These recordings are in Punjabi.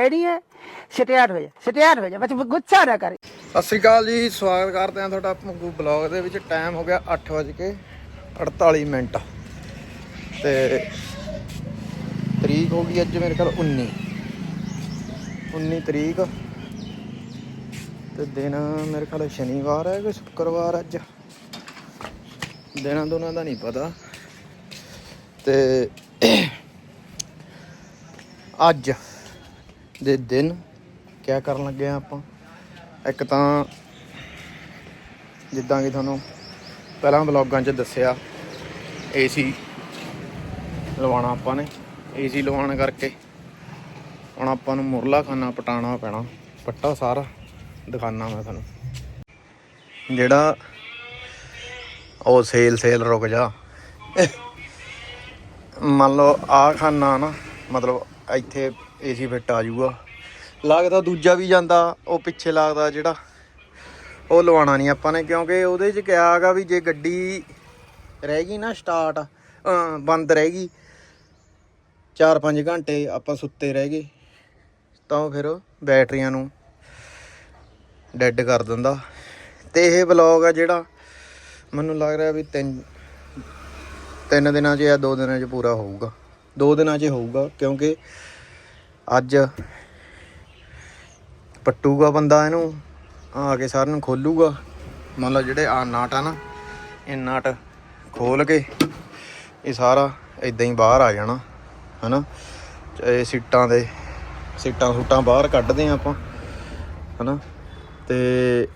ਰੈਡੀ ਹੈ? ਸਟਾਰਟ ਹੋ ਜਾ ਸਟਾਰਟ ਹੋ ਜਾ ਬਸ ਗੁੱਸਾ ਨਾ ਕਰ। ਸਤਿ ਸ਼੍ਰੀ ਅਕਾਲ ਜੀ, ਸਵਾਗਤ ਕਰਦੇ ਹਾਂ ਤੁਹਾਡਾ ਪੰਗੂ ਬਲੌਗ ਦੇ ਵਿੱਚ। ਟਾਈਮ ਹੋ ਗਿਆ 8:48 ਮਿੰਟ। ਤੇ ਤਰੀਕ ਹੋ ਗਈ ਅੱਜ ਮੇਰੇ ਕੋਲ 19 19 ਤਰੀਕ। ਤੇ ਦਿਨ ਮੇਰੇ ਖਿਆਲ ਸ਼ਨੀਵਾਰ ਹੈ ਕਿ ਸ਼ੁੱਕਰਵਾਰ ਅੱਜ? ਦਿਨਾਂ ਦੋਨਾਂ ਦਾ ਨਹੀਂ ਪਤਾ। ਤੇ ਅੱਜ ਦੇ ਦਿਨ ਕਿਆ ਕਰਨ ਲੱਗੇ ਆ ਆਪਾਂ? ਇੱਕ ਤਾਂ ਜਿੱਦਾਂ ਕਿ ਤੁਹਾਨੂੰ ਪਹਿਲਾਂ ਵਲੌਗਾਂ 'ਚ ਦੱਸਿਆ, ਏਸੀ ਲਵਾਉਣਾ ਆਪਾਂ ਨੇ, ਏਸੀ ਲਵਾਉਣ ਕਰਕੇ ਹੁਣ ਆਪਾਂ ਨੂੰ ਮੁਰਲਾ ਖਾਨਾ ਪਟਾਣਾ ਪੈਣਾ, ਪੱਟਾ ਸਾਰਾ ਦਿਖਾਣਾ ਮੈਂ ਤੁਹਾਨੂੰ। ਜਿਹੜਾ ਉਹ ਸੇਲ ਸੇਲ ਰੁਕ ਜਾ। ਮੰਨ ਲਓ ਆ ਖਾਨਾ ਨਾ, ਮਤਲਬ ਇੱਥੇ ਏਸੀ ਫਿੱਟ ਆ ਜਾਊਗਾ। ਲੱਗਦਾ ਦੂਜਾ ਵੀ ਜਾਂਦਾ, ਉਹ ਪਿੱਛੇ ਲੱਗਦਾ ਜਿਹੜਾ, ਉਹ ਲਵਾਉਣਾ ਨਹੀਂ ਆਪਾਂ ਨੇ, ਕਿਉਂਕਿ ਉਹਦੇ 'ਚ ਕਿਹਾ ਹੈਗਾ ਵੀ ਜੇ ਗੱਡੀ ਰਹਿ ਗਈ ਨਾ ਸਟਾਰਟ ਬੰਦ ਰਹਿ ਗਈ 4-5 ਘੰਟੇ ਆਪਾਂ ਸੁੱਤੇ ਰਹਿ ਗਏ, ਤਾਂ ਫਿਰ ਬੈਟਰੀਆਂ ਨੂੰ ਡੈੱਡ ਕਰ ਦਿੰਦਾ। ਤੇ ਇਹ ਵਲੌਗ ਆ ਜਿਹੜਾ ਮੈਨੂੰ ਲੱਗ ਰਿਹਾ ਵੀ ਤਿੰਨ ਤਿੰਨ ਦਿਨਾਂ 'ਚ ਜਾਂ ਦੋ ਦਿਨਾਂ 'ਚ ਪੂਰਾ ਹੋਊਗਾ। ਦੋ ਦਿਨਾਂ 'ਚ ਹੋਊਗਾ, ਕਿਉਂਕਿ ਅੱਜ ਪੱਟੂਗਾ ਬੰਦਾ ਇਹਨੂੰ, ਆ ਕੇ ਸਾਰਿਆਂ ਨੂੰ ਖੋਲੂਗਾ। ਮੰਨ ਲਓ ਜਿਹੜੇ ਆ ਨਾਟ ਆ ਨਾ, ਇਹ ਨਾਟ ਖੋਲ ਕੇ ਇਹ ਸਾਰਾ ਇਦਾਂ ਹੀ ਬਾਹਰ ਆ ਜਾਣਾ, ਹਨਾ? ਇਹ ਸੀਟਾਂ ਦੇ ਸੀਟਾਂ ਸੂਟਾਂ ਬਾਹਰ ਕੱਢਦੇ ਆ ਆਪਾਂ, ਹਨਾ? ਤੇ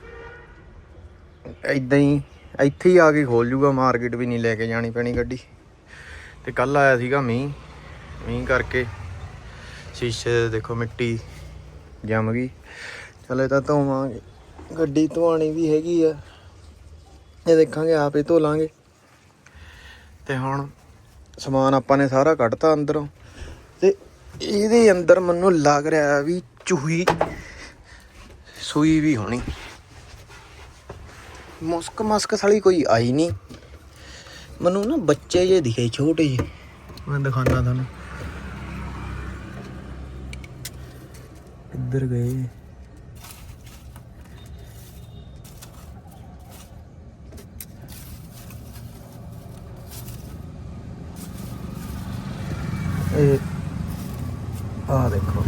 ਇਦਾਂ ਹੀ ਇੱਥੇ ਹੀ ਆ ਕੇ ਖੋਲ ਜੂਗਾ, ਮਾਰਕੀਟ ਵੀ ਨਹੀਂ ਲੈ ਕੇ ਜਾਣੀ ਪੈਣੀ ਗੱਡੀ। ਤੇ ਕੱਲ ਆਇਆ ਸੀਗਾ ਮੀਂਹ ਮੀਂਹ ਕਰਕੇ ਸ਼ੀਸ਼ੇ ਦੇਖੋ ਮਿੱਟੀ ਜੰਮ ਗਈ। ਚਲੇ ਤਾਂ ਧੋਵਾਂਗੇ। ਗੱਡੀ ਧੋਣੀ ਵੀ ਹੈਗੀ ਆ। ਇਹ ਦੇਖਾਂਗੇ, ਆਪੇ ਧੋ ਲਾਂਗੇ। ਤੇ ਹੁਣ ਸਮਾਨ ਆਪਾਂ ਨੇ ਸਾਰਾ ਕੱਢਤਾ ਅੰਦਰੋਂ। ਤੇ ਇਹਦੇ ਅੰਦਰ ਮੈਨੂੰ ਲੱਗ ਰਿਹਾ ਵੀ ਚੂਹੀ ਸੂਈ ਵੀ ਹੋਣੀ। ਮੁਸਕ ਮਸਕ ਸਾਲੀ ਕੋਈ ਆਈ ਨਹੀਂ। ਮੈਨੂੰ ਨਾ ਬੱਚੇ ਜੇ ਦਿਖੇ, ਛੋਟੇ ਜਿਹੇ। ਮੈਂ ਦਿਖਾਉਂਦਾ ਤੁਹਾਨੂੰ। ਇੱਧਰ ਗਏ? ਇਹ ਆ ਦੇਖੋ।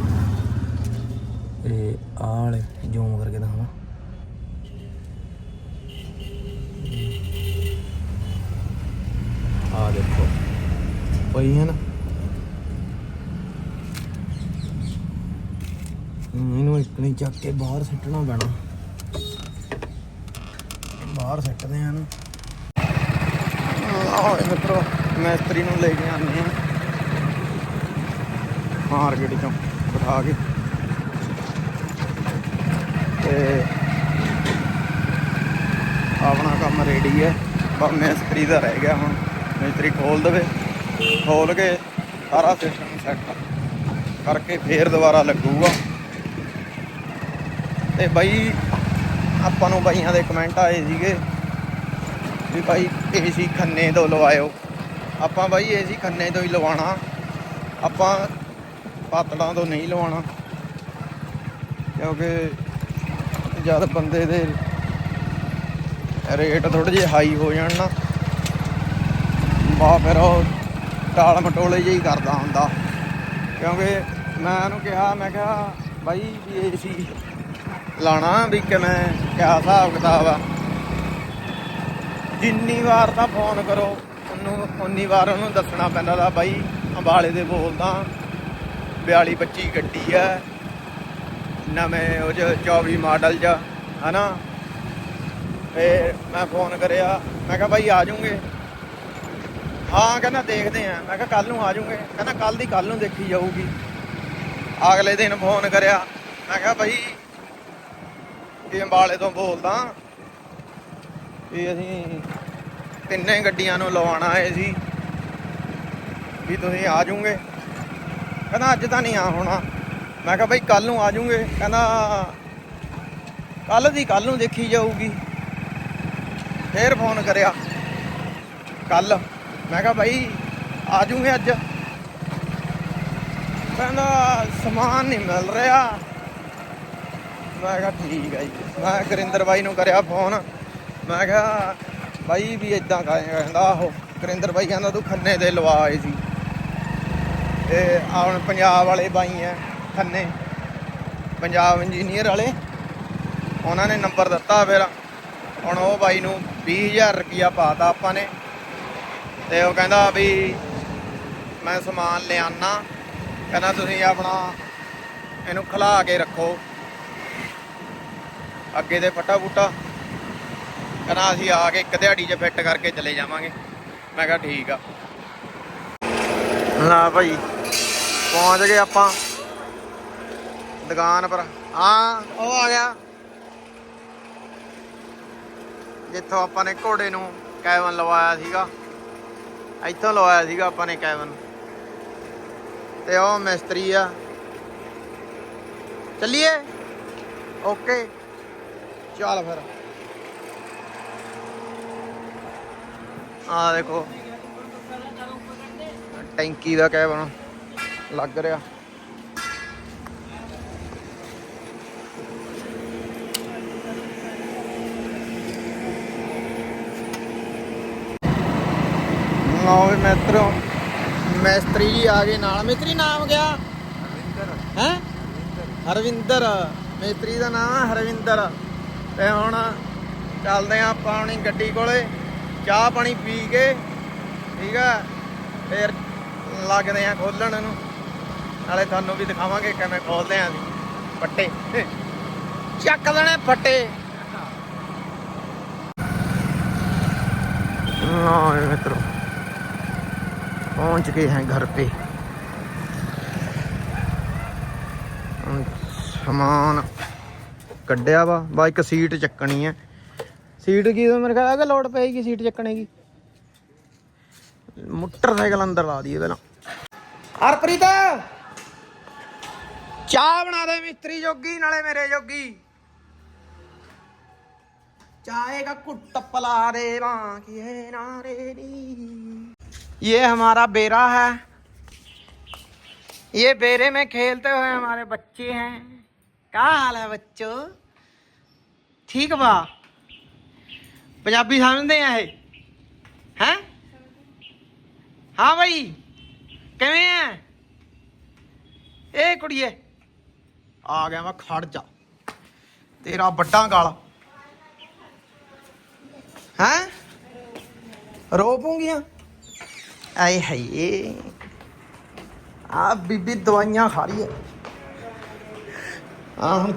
ਇਹ ਆਲੇ ਵਾਲੇ ਜ਼ੂਮ ਕਰਕੇ ਦਿਖਾਵਾਂ। ਆ ਦੇਖੋ। ਪਈ ਹੈ ਨਾ? ਹਮ, ਇਹਨੂੰ ਇਕਣੀ ਚੱਕ ਕੇ ਬਾਹਰ ਸਿੱਟਣਾ ਪੈਣਾ। ਬਾਹਰ ਸਿੱਟਦੇ ਆ ਆਹ ਮਿੱਤਰੋ ਮੈਸਤਰੀ ਨੂੰ ਲੈ ਕੇ ਆਨੇ ਆ। ਮਾਰਕੀਟ ਚੋਂ ਬਿਠਾ ਕੇ। ਤੇ ਆਪਣਾ ਕੰਮ ਰੈਡੀ ਹੈ ਬਸ ਮਿਸਤਰੀ ਦਾ ਰਹਿ ਗਿਆ ਹੁਣ। ਮਿਸਤਰੀ ਖੋਲ ਦੇਵੇ। ਖੋਲ ਕੇ ਸਾਰਾ ਸਿਸਟਮ ਸੈੱਟ ਕਰਕੇ ਫੇਰ ਦੁਬਾਰਾ ਲੱਗੂਗਾ। ਤੇ ਬਾਈ, ਆਪਾਂ ਨੂੰ ਬਾਈਆਂ ਦੇ ਕਮੈਂਟ ਆਏ ਸੀਗੇ ਵੀ ਭਾਈ ਏਸੀ ਖੰਨੇ ਤੋਂ ਲਵਾਇਓ। ਆਪਾਂ ਬਾਈ ਏਸੀ ਖੰਨੇ ਤੋਂ ਹੀ ਲਵਾਉਣਾ। ਆਪਾਂ ਪਾਤੜਾਂ ਤੋਂ ਨਹੀਂ ਲਵਾਉਣਾ। ਕਿਉਂਕਿ ਜਦ ਬੰਦੇ ਦੇ ਰੇਟ ਥੋੜੇ ਜਿਹੇ ਹਾਈ ਹੋ ਜਾਣ ਨਾ ਬਾ ਫਿਰ ਉਹ ਟਾਲ ਮਟੋਲੇ ਜਿਹੀ ਕਰਦਾ ਹੁੰਦਾ। ਕਿਉਂਕਿ ਮੈਂ ਉਹਨੂੰ ਕਿਹਾ, ਮੈਂ ਕਿਹਾ ਬਾਈ ਵੀ ਏਸੀ ਲਾਣਾ ਵੀ ਕਿਵੇਂ, ਕਿਆ ਹਿਸਾਬ ਕਿਤਾਬ ਆ। ਜਿੰਨੀ ਵਾਰ ਤਾਂ ਫੋਨ ਕਰੋ, ਉਹਨੂੰ ਉਨੀ ਵਾਰ ਉਹਨੂੰ ਦੱਸਣਾ ਪੈਂਦਾ ਦਾ ਬਾਈ, ਅੰਬਾਲੇ ਦੇ ਬੋਲਦਾ 42 25 ਗੱਡੀ ਆ। ਨਵੇਂ ਉਹ 'ਚ 24 ਮਾਡਲ ਚ, ਹਨਾ? ਤੇ ਮੈਂ ਫੋਨ ਕਰਿਆ, ਮੈਂ ਕਿਹਾ, ਬਾਈ, ਆ ਜਾਓਗੇ ਹਾਂ, ਕਹਿੰਦਾ, ਦੇਖਦੇ ਆ। ਮੈਂ ਕਿਹਾ ਕੱਲ ਨੂੰ ਆ ਜਾਓਗੇ ਕਹਿੰਦਾ ਕੱਲ ਦੀ ਕੱਲ ਨੂੰ ਦੇਖੀ ਜਾਊਗੀ। ਅਗਲੇ ਦਿਨ ਫੋਨ ਕਰਿਆ। ਮੈਂ ਕਿਹਾ, ਬਾਈ ਇਹ ਅੰਬਾਲੇ ਤੋਂ ਬੋਲਦਾ। ਵੀ ਅਸੀਂ ਤਿੰਨੇ ਗੱਡੀਆਂ ਨੂੰ ਲਵਾਉਣਾ ਹੈ ਸੀ ਵੀ ਤੁਸੀਂ ਆ ਜਾਓਗੇ ਕਹਿੰਦਾ ਅੱਜ ਤਾਂ ਨਹੀਂ ਆ ਹੋਣਾ। ਮੈਂ ਕਿਹਾ ਬਈ ਕੱਲ ਨੂੰ ਆ ਜਾਓਗੇ ਕਹਿੰਦਾ ਕੱਲ ਦੀ ਕੱਲ ਨੂੰ ਦੇਖੀ ਜਾਊਗੀ। ਫੇਰ ਫੋਨ ਕਰਿਆ। ਕੱਲ ਮੈਂ ਕਿਹਾ ਬਾਈ ਆ ਜਾਓਗੇ ਅੱਜ। ਕਹਿੰਦਾ ਸਮਾਨ ਨਹੀਂ ਮਿਲ ਰਿਹਾ। ਮੈਂ ਕਿਹਾ ਠੀਕ ਹੈ ਜੀ। ਮੈਂ ਗੁਰਿੰਦਰ ਬਾਈ ਨੂੰ ਕਰਿਆ ਫੋਨ ਮੈਂ ਕਿਹਾ, ਬਾਈ ਵੀ ਇਦਾਂ ਕਹਿੰਦਾ, ਆਹੋ, ਗੁਰਿੰਦਰ ਬਾਈ ਕਹਿੰਦਾ, ਤੂੰ ਖੰਨੇ ਦੇ ਲਵਾ ਆਏ ਸੀ। ਇਹ ਆਹ ਪੰਜਾਬ ਵਾਲੇ ਬਾਈ ਆ ਖੰਨੇ। ਪੰਜਾਬ ਇੰਜੀਨੀਅਰ ਵਾਲੇ। ਉਹਨਾਂ ਨੇ ਨੰਬਰ ਦਿੱਤਾ ਫਿਰ। ਹੁਣ ਉਹ ਬਾਈ ਨੂੰ 20000 ਰੁਪਇਆ ਪਾਤਾ ਆਪਾਂ ਨੇ। ਤੇ ਉਹ ਕਹਿੰਦਾ ਵੀ ਮੈਂ ਸਮਾਨ ਲਿਆਨਾ। ਕਹਿੰਦਾ, ਤੁਸੀਂ ਆਪਣਾ, ਇਹਨੂੰ ਖਲਾ ਕੇ ਰੱਖੋ। ਅੱਗੇ ਦੇ ਫੱਟਾ ਫੁੱਟਾ। ਕਹਿੰਦਾ ਅਸੀਂ ਆ ਕੇ ਇੱਕ ਦਿਹਾੜੀ 'ਚ ਫਿੱਟ ਕਰਕੇ ਚਲੇ ਜਾਵਾਂਗੇ। ਮੈਂ ਕਿਹਾ ਠੀਕ ਆ। ਨਾ ਭਾਈ, ਪਹੁੰਚ ਗਏ ਆਪਾਂ। ਦੁਕਾਨ ਪਰ। ਹਾਂ, ਉਹ ਆ ਗਿਆ। ਜਿੱਥੋਂ ਆਪਾਂ ਨੇ ਘੋੜੇ ਨੂੰ ਕੈਵਨ ਲਵਾਇਆ ਸੀਗਾ। ਇੱਥੋਂ ਲਵਾਇਆ ਸੀਗਾ ਆਪਾਂ ਨੇ ਕੈਵਨ ਤੇ ਉਹ ਮਿਸਤਰੀ ਆ। ਚੱਲੀਏ? ਓਕੇ। ਚੱਲ ਫਿਰ। ਆ ਦੇਖੋ। ਟੈਂਕੀ ਦਾ ਕੈਬਨ ਲੱਗ ਰਿਹਾ। ਲਓ ਵੀ ਮਿੱਤਰੋ ਮਿਸਤਰੀ ਜੀ ਆ ਗਏ ਨਾਲ। ਮਿਸਤਰੀ ਨਾਮ ਗਿਆ ਹੈ? ਹਰਵਿੰਦਰ। ਮਿਸਤਰੀ ਦਾ ਨਾਮ ਹਰਵਿੰਦਰ। ਤੇ ਹੁਣ ਚੱਲਦੇ ਆ ਆਪਾਂ ਗੱਡੀ ਕੋਲੇ। ਚਾਹ ਪਾਣੀ ਪੀ ਕੇ, ਠੀਕ ਆ, ਫੇਰ ਲੱਗਦੇ ਆ ਖੋਲਣ ਨੂੰ ਨਾਲੇ ਤੁਹਾਨੂੰ ਵੀ ਦਿਖਾਵਾਂਗੇ ਕਿਵੇਂ ਖੋਲਦੇ ਆ ਪੱਟੇ। ਚੱਕ ਲੈਣੇ ਪੱਟੇ। ਨਾ ਮਿੱਤਰੋ, ਪਹੁੰਚ ਗਏ ਹਾਂ ਘਰ ਪੇ ਸਮਾਨ ਕੱਢਿਆ ਵਾ ਬਾ ਇੱਕ ਸੀਟ ਚੱਕਣੀ ਹੈ ਸੀਟ ਕੀ ਮੇਰੇ ਖਿਆਲ ਹੈ ਕਿ ਲੋਡ ਪਏਗੀ ਸੀਟ ਚੱਕਣੇ ਦੀ ਮੋਟਰਸਾਈਕਲ ਅੰਦਰ ਲਾ ਦਈਏ ਪਹਿਲਾਂ ਹਰਪ੍ਰੀਤ ਚਾਹ ਬਣਾ ਦੇ ਮਿਸਤਰੀ ਜੋਗੀ ਨਾਲੇ ਮੇਰੇ ਜੋਗੀ चाय का कुट पला रे बांकिए नारे नी ये हमारा बेरा है ये बेरे में खेलते हुए हमारे बच्चे हैं क्या हाल है बच्चों ठीक बा ਪੰਜਾਬੀ ਸਮਝਦੇ ਆ ਇਹ ਹੈ ਹਾਂ ਭਾਈ ਕਿਵੇਂ ਆ ਇਹ ਕੁੜੀਏ ਆ ਗਿਆ ਮੈਂ ਖੜ ਜਾ ਤੇਰਾ ਵੱਡਾ ਗਾਲ ਹੈ ਰੋ ਪੂੰਗੀਆਂ ਆਏ ਹਈਏ ਆ ਬੀਬੀ ਦਵਾਈਆਂ ਖਾ ਰਹੀ ਹੈ ਆ ਹੁਣ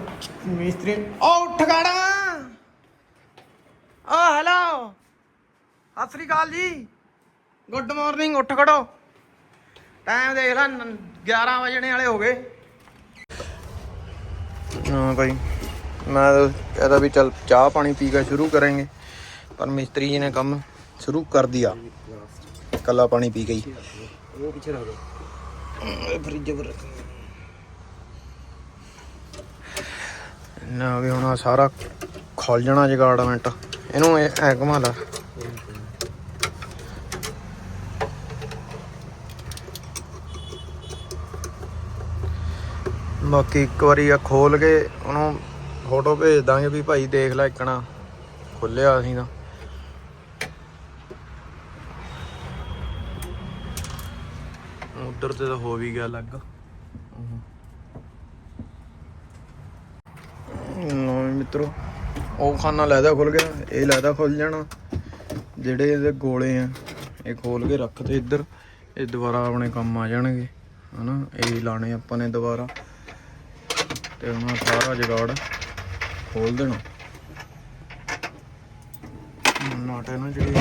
ਮਿਸਤਰੀ ਓ ਉੱਠ ਗਾੜਾ ਓ ਹੈਲੋ ਸਤਿ ਸ੍ਰੀ ਜੀ। ਗੁੱਡ ਮਾਰਨਿੰਗ ਉੱਠ ਖੜੋ। ਟਾਈਮ ਦੇਖ ਲੈ 11 ਵਜਣੇ ਵਾਲੇ ਹੋ ਗਏ। ਹਾਂ ਭਾਈ ਮੈਂ ਇਹਦਾ ਵੀ ਚਲ ਚਾਹ ਪਾਣੀ ਪੀ ਕੇ ਸ਼ੁਰੂ ਕਰਾਂਗੇ ਪਰ ਮਿਸਤਰੀ ਜੀ ਨੇ ਕੰਮ ਸ਼ੁਰੂ ਕਰ ਦਿਆ। ਕੱਲਾ ਪਾਣੀ ਪੀ ਗਈ ਉਹ ਪਿੱਛੇ ਰੱਖ ਦੋ। ਉੱਪਰ ਰੱਖ। ਨਾ ਵੀ ਹੁਣ ਆਹ ਸਾਰਾ ਖੁੱਲ ਜਾਣਾ ਜਗਾੜਮੈਂਟ ਇਹਨੂੰ ਐ ਐ ਘੁਮਾ ਲਾ। ਬਾਕੀ ਇੱਕ ਵਾਰੀ ਆ ਖੋਲ ਕੇ ਉਹਨੂੰ ਫੋਟੋ ਭੇਜ ਦਾਂਗੇ ਵੀ ਭਾਈ ਦੇਖ ਲੈ ਇੱਕਣਾ ਖੁੱਲਿਆ ਅਸੀਂ ਤਾਂ। ਉਧਰ ਤੇ ਤਾਂ ਹੋ ਵੀ ਗਿਆ ਲੱਗ। ਲੋ ਮਿੱਤਰੋ, ਉਹ ਖਾਨਾ ਲੈਦਾ ਖੁੱਲ ਗਿਆ ਇਹ ਲੈਦਾ ਖੁੱਲ ਜਾਣਾ। ਜਿਹੜੇ ਇਹਦੇ ਗੋਲੇ ਆ, ਇਹ ਖੋਲ ਕੇ ਰੱਖਦੇ ਇੱਧਰ, ਇਹ ਦੁਬਾਰਾ ਆਪਣੇ ਕੰਮ ਆ ਜਾਣਗੇ, ਹਨਾ? ਇਹ ਲਾਣੇ ਆਪਾਂ ਨੇ ਦੁਬਾਰਾ। ਤੇ ਹੁਣ ਆਹ ਸਾਰਾ ਜਗਾੜ ਖੋਲ ਦੇਣਾ। ਨਾਟੇ ਨਾ ਜਿਹੜੀ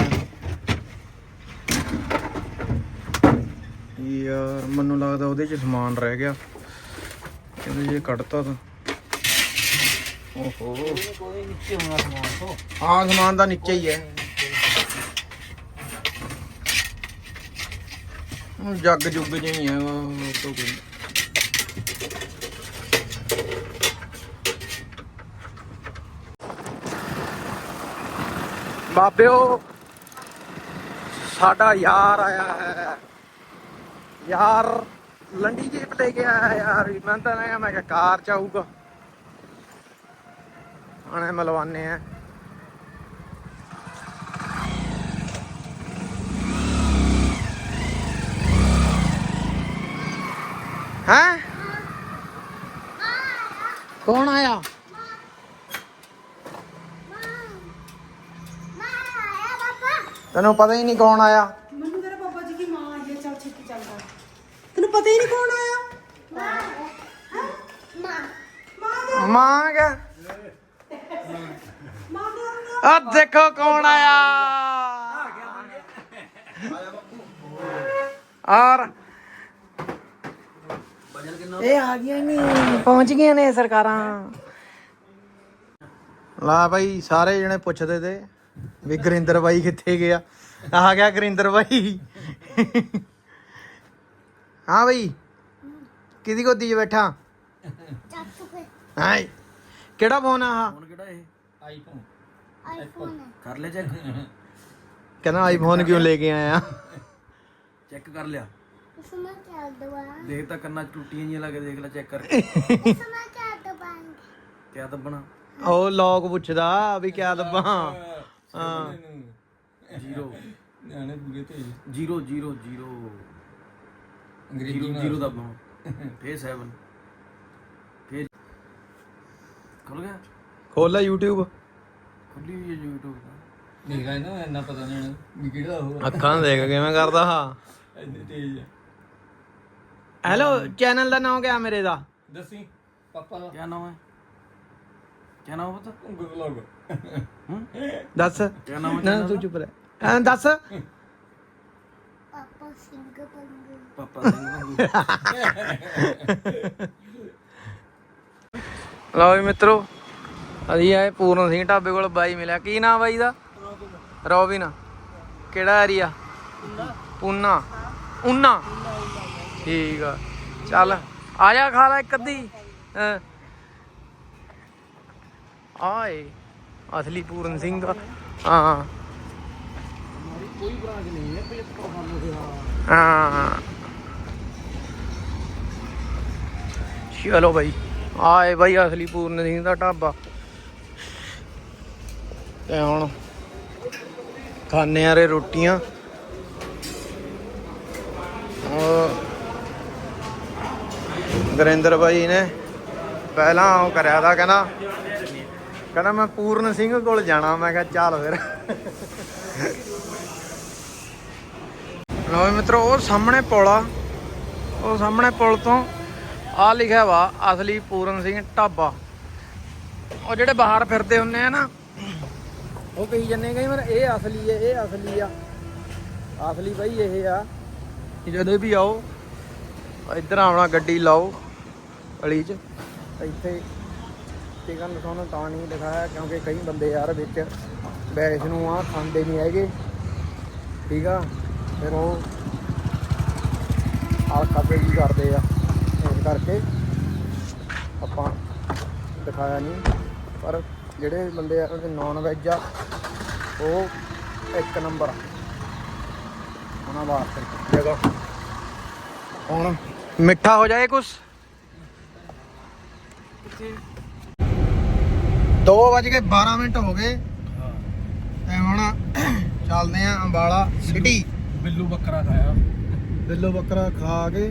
ਯਾਰ, ਮੈਨੂੰ ਲੱਗਦਾ ਉਹਦੇ 'ਚ ਸਮਾਨ ਰਹਿ ਗਿਆ। ਇਹਦੇ ਜੇ ਕੱਢਤਾ ਤਾਂ। ਹਾਂ, ਸਮਾਨ ਦਾ ਨੀਚੇ ਹੀ ਹੈ। ਹੁਣ ਜੱਗ ਜੁੱਗ ਜਿਹੀ ਹੈ, ਉਹ ਤੋਂ ਕੋਈ ਬਾਬਿਓ, ਸਾਡਾ ਯਾਰ ਆਇਆ ਹੈ। ਯਾਰ, ਲੰਡੀ ਜੇਬ ਲੈ ਗਿਆ ਆਇਆ ਯਾਰ। ਮੈਂ ਤਾਂ ਨਾ ਮੈਂ ਕਿਹਾ ਕਾਰ ਚ ਆਊਗਾ। ਆਣੇ ਮਲਵਾਨੇ ਆ। ਹੈ? ਕੌਣ ਆਇਆ? ਤੈਨੂੰ ਪਤਾ ਹੀ ਨਹੀਂ ਕੌਣ ਆਇਆ। ਮੈਨੂੰ ਤੇਰੇ ਪਾਪਾ ਜੀ ਦੀ ਮਾਂ ਆਈ ਹੈ ਚੱਲ ਛੇਤੀ ਚੱਲ ਕਰ ਤੈਨੂੰ ਪਤਾ ਹੀ ਨਹੀਂ ਕੌਣ ਆਇਆ? ਮਾਂ। ਕਾ ਮਾਂ ਦੇ ਆ ਦੇਖੋ ਕੌਣ ਆਇਆ। ਔਰ ਇਹ ਆ ਗਈਆਂ ਨਹੀਂ। ਪਹੁੰਚ ਗਈਆਂ ਨੇ ਸਰਕਾਰਾਂ। ਲਾ ਭਾਈ ਸਾਰੇ ਜਣੇ ਪੁੱਛਦੇ ਤੇ ਵੀ ਗੁਰਿੰਦਰ ਬਾਈ ਕਿੱਥੇ ਗਿਆ? ਆ ਗਿਆ ਗੁਰਿੰਦਰ ਬਾਈ। ਹਾਂ ਬਈ ਕਿਹਦੀ ਗੋਦੀ 'ਚ ਬੈਠਾ? ਹਾਏ ਕਿਹੜਾ ਫੋਨ ਆ ਆਹ? ਹੁਣ ਕਿਹੜਾ ਇਹ? ਆਈਫੋਨ ਕਰ ਲਿਆ ਚੈੱਕ ਕਹਿੰਦਾ ਆਈਫੋਨ ਕਿਉਂ ਲੈ ਕੇ ਆਇਆ? ਚੈੱਕ ਕਰ ਲਿਆ। ਦੇਖ ਤਾਂ ਕੰਨਾਂ ਟੁੱਟੀਆਂ ਜੀਆਂ ਲੱਗ ਦੇਖ ਲੈ ਚੈੱਕ ਕਰਕੇ। ਇਸ ਮੈਂ ਕਿਆ ਦਵਾ ਦੱਬਣਾ ਪੁੱਛਦਾ ਵੀ ਕਿਆ ਦੱਬਾਂ। ਹਾਂ। ਜ਼ੀਰੋ। ਨਿਆਣੇ ਪੂਰੇ ਤੇ ਜ਼ੀਰੋ ਜ਼ੀਰੋ ਜ਼ੀਰੋ। ਅੰਗਰੇਜ਼ੀ ਜ਼ੀਰੋ ਦੱਬਾਂ ਫੇਰ 7 ਫੇਰ ਖੁੱਲ ਗਿਆ? ਖੋਲ YouTube ਖੁੱਲੀ ਹੋਈ ਹੈ YouTube ਦਾ ਨਿਗਾ ਇਹਨਾਂ ਇੰਨਾ ਪਤਾ ਨਹੀਂ ਵੀ ਕਿਹੜਾ ਉਹ ਆ। ਅੱਖਾਂ ਦੇਖ ਕਿਵੇਂ ਕਰਦਾ ਹਾ। ਇੰਨੀ ਤੇਜ਼ ਆ। ਹੈਲੋ ਚੈਨਲ ਦਾ ਨਾਮ ਕਿਆ ਮੇਰੇ ਦਾ? ਦੱਸੀ ਪਾਪਾ ਦਾ। ਕਿਆ ਨਾਮ ਹੈ? ਕਿਆ ਨਾਮ ਹੈ ਉਂਗਲ ਲੋਗ ਹੂੰ? ਦੱਸ। ਕਿਆ ਨਾਮ ਹੈ ਨਾ ਤੂੰ ਚੁੱਪ ਰਹਿ। ਐਂ ਦੱਸ। ਪਾਪਾ ਸਿੰਘ ਪੰਗ ਪਾਪਾ ਸਿੰਘ ਵਾਂਗੂ। ਲਓ ਮਿੱਤਰੋ ਅਸੀਂ ਆਏ ਪੂਰਨ ਸਿੰਘ ਢਾਬੇ ਕੋਲ ਬਾਈ ਮਿਲਿਆ। ਕੀ ਨਾਮ ਬਾਈ ਦਾ? ਰੋਬਿਨ। ਕਿਹੜਾ ਏਰੀਆ ਪੂਨਾ। ਉਨਾ ਠੀਕ ਆ। ਚੱਲ, ਆ ਜਾ ਖਾ ਲੈ ਇੱਕ ਅੱਧੀ। ਆਏ। ਅਸਲੀ ਪੂਰਨ ਸਿੰਘ ਹਾਂ। ਹਾਂ। ਚਲੋ ਬਾਈ। ਆਏ ਬਾਈ ਅਸਲੀ ਪੂਰਨ ਸਿੰਘ ਦਾ ਢਾਬਾ। ਤੇ ਹੁਣ ਖਾਣੇ ਆਰੇ ਰੋਟੀਆਂ। ਉਹ ਗੁਰਿੰਦਰ ਬਾਈ ਨੇ ਪਹਿਲਾਂ ਉਹ ਕਰਿਆ ਦਾ ਕਹਿੰਦਾ ਕਹਿੰਦਾ ਮੈਂ ਪੂਰਨ ਸਿੰਘ ਕੋਲ ਜਾਣਾ, ਮੈਂ ਕਿਹਾ ਚੱਲ ਫਿਰ। ਲਓ ਮਿੱਤਰੋ, ਉਹ ਸਾਹਮਣੇ ਪੁਲ ਆ। ਉਹ ਸਾਹਮਣੇ ਪੁਲ ਤੋਂ ਆ ਲਿਖਿਆ ਵਾ, ਅਸਲੀ ਪੂਰਨ ਸਿੰਘ ਢਾਬਾ। ਉਹ ਜਿਹੜੇ ਬਾਹਰ ਫਿਰਦੇ ਹੁੰਨੇ ਆ ਨਾ ਉਹ ਕਹੀ ਜੰਨੇ ਕਈ ਵਾਰ ਇਹ ਅਸਲੀ ਹੈ ਇਹ ਅਸਲੀ ਆ। ਅਸਲੀ ਬਈ ਇਹ ਆ। ਜਦੋਂ ਵੀ ਆਓ ਇੱਧਰ ਆਉਣਾ ਗੱਡੀ ਲਾਓ ਗਲੀ 'ਚ। ਇੱਥੇ ਚਿਕਨ ਤੁਹਾਨੂੰ ਤਾਂ ਨਹੀਂ ਦਿਖਾਇਆ ਕਿਉਂਕਿ ਕਈ ਬੰਦੇ ਯਾਰ ਵਿੱਚ ਬੈਸ ਨੂੰ ਆ ਖਾਂਦੇ ਨਹੀਂ ਹੈਗੇ। ਠੀਕ ਆ ਫਿਰ ਉਹ ਆਲ ਖਾਦੇ ਕੀ ਕਰਦੇ ਆ ਇਸ ਕਰਕੇ ਆਪਾਂ ਦਿਖਾਇਆ ਨਹੀਂ ਪਰ ਜਿਹੜੇ ਬੰਦੇ ਆ ਉਹਦੇ ਨਾਨ ਵੈਜ ਆ ਉਹ ਇੱਕ ਨੰਬਰ ਉਹਨਾਂ ਵਾਸਤੇ ਜਗ੍ਹਾ। ਹੁਣ ਮਿੱਠਾ ਹੋ ਜਾਏ ਕੁਛ? ਦੋ ਵੱਜ ਕੇ 12 ਮਿੰਟ ਹੋ ਗਏ। ਤੇ ਹੁਣ ਚੱਲਦੇ ਆਂ ਅੰਬਾਲਾ ਸਿਟੀ ਬਿੱਲੂ ਬੱਕਰਾ ਖਾਇਆ। ਬਿੱਲੋ ਬੱਕਰਾ ਖਾ ਕੇ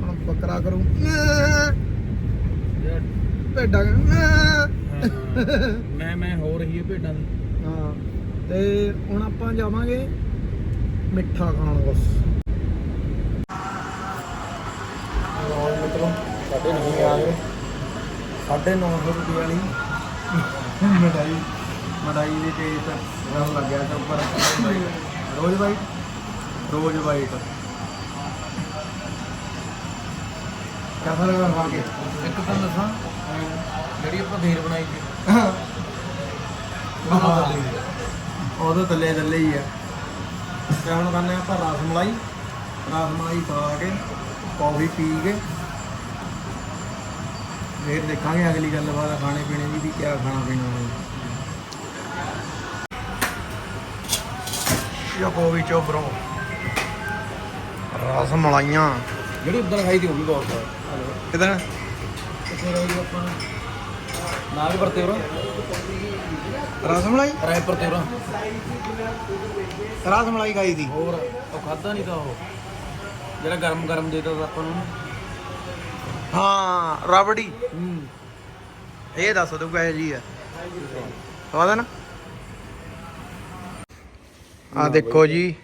ਹੁਣ ਬੱਕਰਾ ਕਰੂ। ਭੇਡਾਂ ਮੈਂ ਮੈਂ ਹੋ ਰਹੀ ਹੈ ਭੇਡਾਂ ਦੀ ਹਾਂ ਤੇ ਹੁਣ ਆਪਾਂ ਜਾਵਾਂਗੇ ਮਿੱਠਾ ਖਾਣ ਬਸ ਮਿੱਤਰੋ ਸਾਡੇ ਨਹੀਂ ਆ ਗਏ ਸਾਢੇ ਨੌ ਸੌ ਰੁਪਏ ਵਾਲੀ ਮਠਾਈ ਮਠਾਈ ਦੇ ਟੇਸਟ ਰਸ ਲੱਗਿਆ ਤੇ ਉੱਪਰ। Rose white rose white. ਲਗਾ ਖਾ ਕੇ। ਇੱਕ ਤਾਂ ਦੱਸਾਂ ਜਿਹੜੀ ਆਪਾਂ ਫੇਰ ਬਣਾਈ ਸੀ। ਉਹਦੇ ਥੱਲੇ ਥੱਲੇ ਹੀ ਆ। ਤੇ ਹੁਣ ਖਾਣੇ ਆਪਾਂ ਰਸ ਮਲਾਈ। ਰਸ ਮਲਾਈ ਖਾ ਕੇ ਕੌਫੀ ਪੀ ਕੇ। ਫੇਰ ਦੇਖਾਂਗੇ ਅਗਲੀ ਗੱਲਬਾਤ ਖਾਣੇ ਪੀਣੇ ਦੀ ਵੀ ਕਿਆ ਖਾਣਾ ਪੀਣਾ ਹੈ। ਯਾ ਕੌਫੀ ਚੋ ਬਰੋ। ਰਸ ਮਲਾਈਆਂ। ਜਿਹੜੀ ਉਦੋਂ ਖਾਈ ਦੀ ਉਹ ਵੀ ਬਹੁਤ ਸਵਾਦ ਕਿਦਾਂ? ਕਿੱਥੇ ਰਹੀ ਜੀ ਆਪਾਂ। ਨਾਗ ਵਰਤੇ ਉਰੋਂ ਰਸਮਲਾਈ? ਰਾਏ ਵਰਤੇ ਉਰੋਂ ਰਸਮਲਾਈ ਖਾਈ ਦੀ। ਹੋਰ ਉਹ ਖਾਦਾ ਨਹੀਂ ਤਾਂ ਉਹ। ਜਿਹੜਾ ਗਰਮ ਗਰਮ ਦੇ ਦਿੱਤਾ ਆਪਾਂ ਨੂੰ। ਹਾਂ ਰਬੜੀ। ਹੂੰ। ਇਹ ਦੱਸ ਦੋ ਕਹੇ ਜੀ ਆ। ਸਵਾਦ ਆ ਨਾ? ਆ ਦੇਖੋ ਜੀ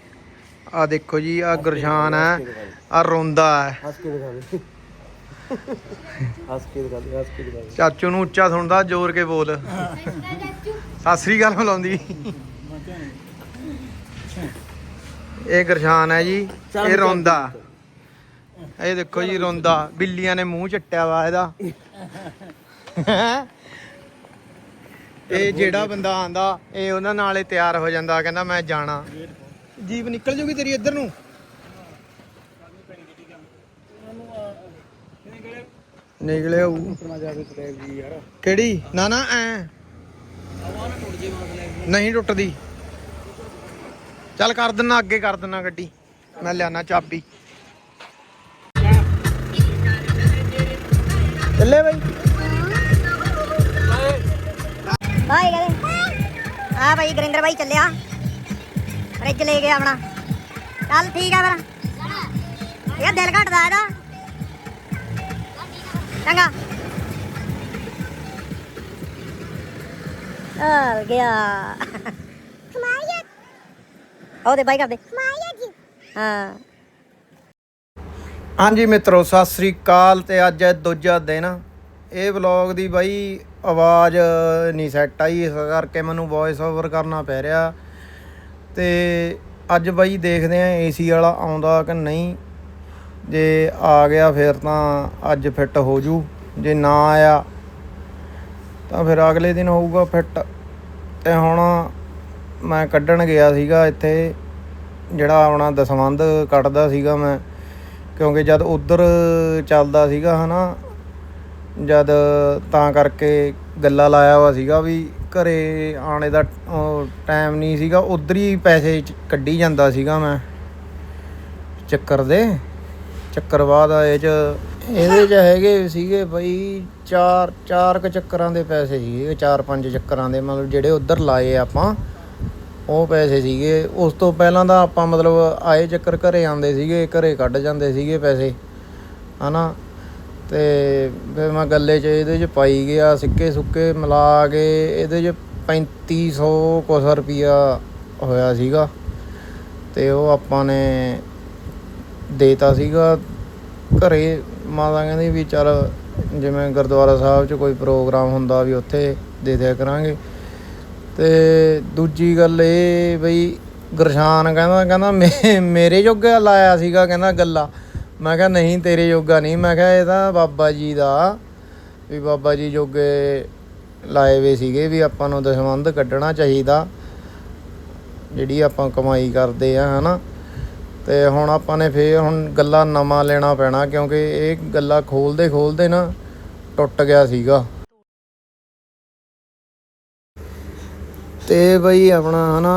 ਆ ਦੇਖੋ ਜੀ ਆ ਗੁਰਸ਼ਾਨ ਹੈ ਆ ਰੋਂਦਾ ਹੈ। ਹੱਸ ਕੇ ਦਿਖਾ ਦੇ। ਹੱਸ ਕੇ ਦਿਖਾ ਦੇ ਹੱਸ ਕੇ ਦਿਖਾ ਦੇ। ਚਾਚੂ ਨੂੰ ਉੱਚਾ ਸੁਣਦਾ ਜ਼ੋਰ ਕੇ ਬੋਲ। ਸਤਿ ਸ੍ਰੀ ਅਕਾਲ ਬੁਲਾਉਂਦੀ। ਇਹ ਗੁਰਸ਼ਾਨ ਹੈ ਜੀ ਇਹ ਰੋਂਦਾ। ਇਹ ਦੇਖੋ ਜੀ ਰੋਂਦਾ। ਬਿੱਲੀਆਂ ਨੇ ਮੂੰਹ ਚੱਟਿਆ ਵਾ ਇਹਦਾ। ਇਹ ਜਿਹੜਾ ਬੰਦਾ ਆਂਦਾ ਇਹ ਉਹਨਾਂ ਨਾਲ ਹੀ ਤਿਆਰ ਹੋ ਜਾਂਦਾ ਕਹਿੰਦਾ ਮੈਂ ਜਾਣਾ। ਜੀਪ ਨਿਕਲ ਜੂਗੀ ਤੇਰੀ ਇੱਧਰ ਨੂੰ? ਨਿਕਲੇ ਆਊ। ਕਿਹੜੀ? ਨਾ ਨਾ, ਐ। ਨਹੀਂ ਟੁੱਟਦੀ। ਚੱਲ ਕਰ ਦਿੰਨਾ, ਅੱਗੇ ਕਰ ਦਿੰਨਾ ਗੱਡੀ। ਮੈਂ ਲਿਆਣਾ ਚਾਬੀ। ਚੱਲੇ ਬਈ। ਬਾਈ ਕਹਿੰਦੇ ਆ ਭਾਈ ਗੁਰਿੰਦਰ ਭਾਈ ਚੱਲਿਆ। ਫ੍ਰਿਜ ਲੈ ਗਿਆ ਆਪਣਾ। ਚੱਲ ਠੀਕ ਆ ਫਿਰ। ਇਹ ਦਿਲ ਘਟਦਾ ਇਹਦਾ। ਚੰਗਾ ਆ ਗਿਆ ਉਹਦੇ ਬਾਈ ਕਰਦੇ ਹਾਂ ਹਾਂਜੀ ਮਿੱਤਰੋ ਸਤਿ ਸ੍ਰੀ ਅਕਾਲ ਤੇ ਅੱਜ ਹੈ ਦੂਜਾ ਦਿਨ ਇਹ ਵਲੌਗ ਦੀ ਬਾਈ ਆਵਾਜ਼ ਨਹੀਂ ਸੈੱਟ ਆਈ ਇਸ ਕਰਕੇ ਮੈਨੂੰ ਵੌਇਸ ਓਵਰ ਕਰਨਾ ਪੈ ਰਿਹਾ ਤੇ ਅੱਜ ਬਾਈ ਦੇਖਦੇ ਆਂ ਏਸੀ ਵਾਲਾ ਆਉਂਦਾ ਕਿ ਨਹੀਂ ਜੇ ਆ ਗਿਆ ਫਿਰ ਤਾਂ ਅੱਜ ਫਿੱਟ ਹੋ ਜੂ। ਜੇ ਨਾ ਆਇਆ ਤਾਂ ਫਿਰ ਅਗਲੇ ਦਿਨ ਹੋਊਗਾ ਫਿੱਟ ਤੇ ਹੁਣ ਮੈਂ ਕੱਢਣ ਗਿਆ ਸੀਗਾ ਇੱਥੇ, ਜਿਹੜਾ ਆਪਣਾ ਦਸਵੰਧ ਕੱਢਦਾ ਸੀਗਾ ਮੈਂ। ਕਿਉਂਕਿ ਜਦ ਉਧਰ ਚੱਲਦਾ ਸੀਗਾ ਹਨਾ, ਜਦ ਤਾਂ ਕਰਕੇ ਗੱਲਾਂ ਲਾਇਆ ਹੋਇਆ ਸੀਗਾ ਵੀ ਘਰੇ ਆਣੇ ਦਾ ਟਾਈਮ ਨਹੀਂ ਸੀਗਾ, ਉਧਰ ਹੀ ਪੈਸੇ ਕੱਢੀ ਜਾਂਦਾ ਸੀਗਾ ਮੈਂ। ਚੱਕਰ ਦੇ। ਚੱਕਰਵਾਦ ਬਾਅਦ ਇਹ ਚ। ਇਹਦੇ ਚ ਹੈਗੇ ਸੀਗੇ ਬਈ ਚਾਰ ਚਾਰ ਕ ਚੱਕਰਾਂ ਦੇ ਪੈਸੇ ਸੀਗੇ, ਚਾਰ ਪੰਜ ਚੱਕਰਾਂ ਦੇ, ਮਤਲਬ ਜਿਹੜੇ ਉਧਰ ਲਾਏ ਆਪਾਂ, ਉਹ ਪੈਸੇ ਸੀਗੇ। ਉਸ ਤੋਂ ਪਹਿਲਾਂ ਤਾਂ ਆਪਾਂ ਮਤਲਬ ਆਏ ਚੱਕਰ ਘਰੇ ਆਉਂਦੇ ਸੀਗੇ, ਘਰੇ ਕੱਢ ਜਾਂਦੇ ਸੀਗੇ ਪੈਸੇ, ਹਨਾ? ਤੇ ਫਿਰ ਮੈਂ ਗੱਲੇ 'ਚ ਇਹਦੇ 'ਚ ਪਾਈ ਗਿਆ, ਸਿੱਕੇ ਸੁੱਕੇ ਮਿਲਾ ਕੇ, ਇਹਦੇ 'ਚ 3500 ਕੁਛ ਰੁਪਿਆ ਹੋਇਆ ਸੀਗਾ। ਤੇ ਉਹ ਆਪਾਂ ਨੇ ਦੇਤਾ ਸੀਗਾ। ਘਰੇ ਮਾਤਾ ਕਹਿੰਦੀ ਵੀ ਚੱਲ ਜਿਵੇਂ ਗੁਰਦੁਆਰਾ ਸਾਹਿਬ 'ਚ ਕੋਈ ਪ੍ਰੋਗਰਾਮ ਹੁੰਦਾ ਵੀ ਉੱਥੇ ਦੇ ਦਿਆ ਕਰਾਂਗੇ। ਤੇ ਦੂਜੀ ਗੱਲ ਇਹ ਬਈ ਗੁਰਸ਼ਾਨ ਕਹਿੰਦਾ ਕਹਿੰਦਾ ਮੇ- ਮੇਰੇ ਜੋਗਾ ਲਾਇਆ ਸੀਗਾ ਕਹਿੰਦਾ ਗੱਲਾ। ਮੈਂ ਕਿਹਾ ਨਹੀਂ, ਤੇਰੇ ਜੋਗਾ ਨਹੀਂ। ਮੈਂ ਕਿਹਾ ਇਹ ਤਾਂ ਬਾਬਾ ਜੀ ਦਾ ਵੀ ਬਾਬਾ ਜੀ ਜੋਗੇ ਲਾਏ ਵੇ ਸੀਗੇ ਵੀ ਆਪਾਂ ਨੂੰ ਦਸਵੰਧ ਕੱਢਣਾ ਚਾਹੀਦਾ। ਜਿਹੜੀ ਆਪਾਂ ਕਮਾਈ ਕਰਦੇ ਆ, ਹਨਾ। ਤੇ ਹੁਣ ਆਪਾਂ ਨੇ ਫੇਰ ਹੁਣ ਗੱਲਾ ਨਵਾਂ ਲੈਣਾ ਪੈਣਾ ਕਿਉਂਕਿ ਇਹ ਗੱਲਾ ਖੋਲਦੇ ਖੋਲਦੇ ਨਾ ਟੁੱਟ ਗਿਆ ਸੀਗਾ। ਤੇ ਬਈ ਆਪਣਾ ਹਨਾ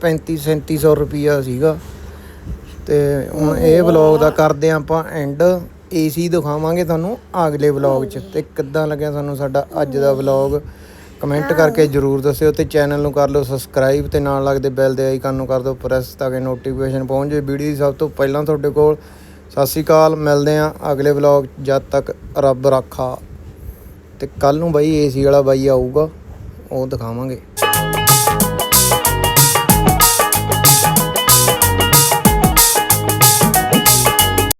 35 3700 ਰੁਪਿਆ ਸੀਗਾ। ਤੇ ਹੁਣ ਇਹ ਵਲੌਗ ਦਾ ਕਰਦੇ ਹਾਂ ਆਪਾਂ ਐਂਡ ਏਸੀ ਦਿਖਾਵਾਂਗੇ ਤੁਹਾਨੂੰ ਅਗਲੇ ਵਲੌਗ 'ਚ। ਤੇ ਕਿੱਦਾਂ ਲੱਗਿਆ ਸਾਨੂੰ ਸਾਡਾ ਅੱਜ ਦਾ ਵਲੌਗ? ਕਮੈਂਟ ਕਰਕੇ ਜਰੂਰ ਦੱਸਿਓ ਤੇ ਚੈਨਲ ਨੂੰ ਕਰ ਲਓ ਸਬਸਕ੍ਰਾਈਬ ਤੇ ਨਾਲ ਲੱਗਦੇ ਬੈਲ ਦੇ ਆਈਕਨ ਨੂੰ ਕਰ ਦਿਓ ਪ੍ਰੈਸ ਤਾਂ ਕਿ ਨੋਟੀਫਿਕੇਸ਼ਨ ਪਹੁੰਚ ਜਾਵੇ ਵੀਡੀਓ ਦੀ ਸਭ ਤੋਂ ਪਹਿਲਾਂ ਤੁਹਾਡੇ ਕੋਲ। ਸਤਿ ਸ਼੍ਰੀ ਅਕਾਲ ਮਿਲਦੇ ਹਾਂ ਅਗਲੇ ਵਲੌਗ ਜਦ ਤੱਕ ਰੱਬ ਰਾਖਾ। ਤੇ ਕੱਲ ਨੂੰ ਬਾਈ ਏਸੀ ਵਾਲਾ ਬਾਈ ਆਊਗਾ ਉਹ ਦਿਖਾਵਾਂਗੇ।